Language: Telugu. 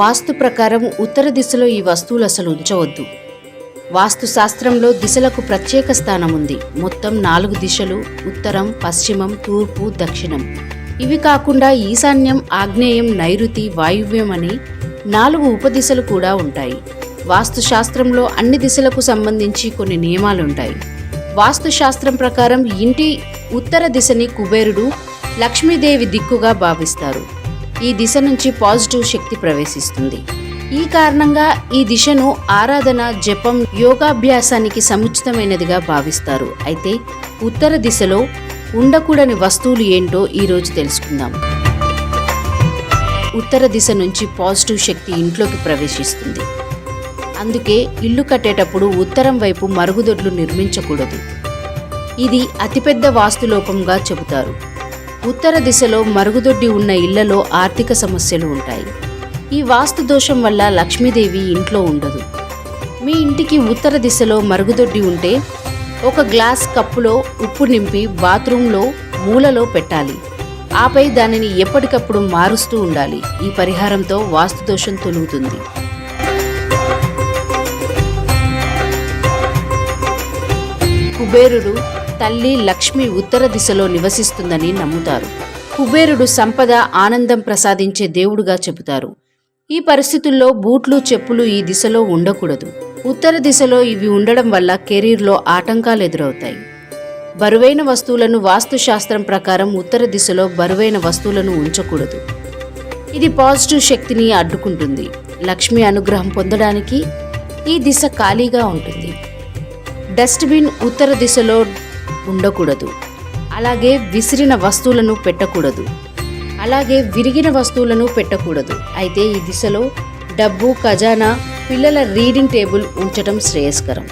వాస్తు ప్రకారం ఉత్తర దిశలో ఈ వస్తువులు అసలు ఉంచవద్దు. వాస్తు శాస్త్రంలో దిశలకు ప్రత్యేక స్థానం ఉంది. మొత్తం నాలుగు దిశలు ఉత్తరం పశ్చిమం తూర్పు దక్షిణం. ఇవి కాకుండా ఈశాన్యం ఆగ్నేయం నైరుతి వాయువ్యం అని నాలుగు ఉపదిశలు కూడా ఉంటాయి. వాస్తు శాస్త్రంలో అన్ని దిశలకు సంబంధించి కొన్ని నియమాలుంటాయి వాస్తు శాస్త్రం ప్రకారం ఇంటి ఉత్తర దిశని కుబేరుడు లక్ష్మీదేవి దిక్కుగా భావిస్తారు. ఈ దిశ నుంచి పాజిటివ్ శక్తి ప్రవేశిస్తుంది. ఈ కారణంగా ఈ దిశను ఆరాధన జపం యోగాభ్యాసానికి సముచితమైనదిగా భావిస్తారు. అయితే ఉత్తర దిశలో ఉండకూడని వస్తువులు ఏంటో ఈరోజు తెలుసుకుందాం. ఉత్తర దిశ నుంచి పాజిటివ్ శక్తి ఇంట్లోకి ప్రవేశిస్తుంది. అందుకే ఇల్లు కట్టేటప్పుడు ఉత్తరం వైపు మరుగుదొడ్లు నిర్మించకూడదు. ఇది అతిపెద్ద వాస్తులోపంగా చెబుతారు. ఉత్తర దిశలో మరుగుదొడ్డి ఉన్న ఇళ్ళలో ఆర్థిక సమస్యలు ఉంటాయి. ఈ వాస్తు దోషం వల్ల లక్ష్మీదేవి ఇంట్లో ఉండదు. మీ ఇంటికి ఉత్తర దిశలో మరుగుదొడ్డి ఉంటే ఒక గ్లాస్ కప్పులో ఉప్పు నింపి బాత్రూంలో మూలలో పెట్టాలి. ఆపై దానిని ఎప్పటికప్పుడు మారుస్తూ ఉండాలి. ఈ పరిహారంతో వాస్తు దోషం తొలుగుతుంది. కుబేరుడు తల్లి లక్ష్మి ఉత్తర దిశలో నివసిస్తుందని నమ్ముతారు. కుబేరుడు సంపద ఆనందం ప్రసాదించే దేవుడుగా చెబుతారు. ఈ పరిస్థితుల్లో బూట్లు చెప్పులు ఈ దిశలో ఉండకూడదు. ఉత్తర దిశలో ఇవి ఉండడం వల్ల కెరీర్లో ఆటంకాలు ఎదురవుతాయి. బరువైన వస్తువులను వాస్తుశాస్త్రం ప్రకారం ఉత్తర దిశలో బరువైన వస్తువులను ఉంచకూడదు. ఇది పాజిటివ్ శక్తిని అడ్డుకుంటుంది. లక్ష్మి అనుగ్రహం పొందడానికి ఈ దిశ ఖాళీగా ఉంటుంది. డస్ట్బిన్ ఉత్తర దిశలో ఉండకూడదు. అలాగే విసిరిన వస్తువులను పెట్టకూడదు. అలాగే విరిగిన వస్తువులను పెట్టకూడదు. అయితే ఈ దిశలో డబ్బు ఖజానా పిల్లల రీడింగ్ టేబుల్ ఉంచడం శ్రేయస్కరం.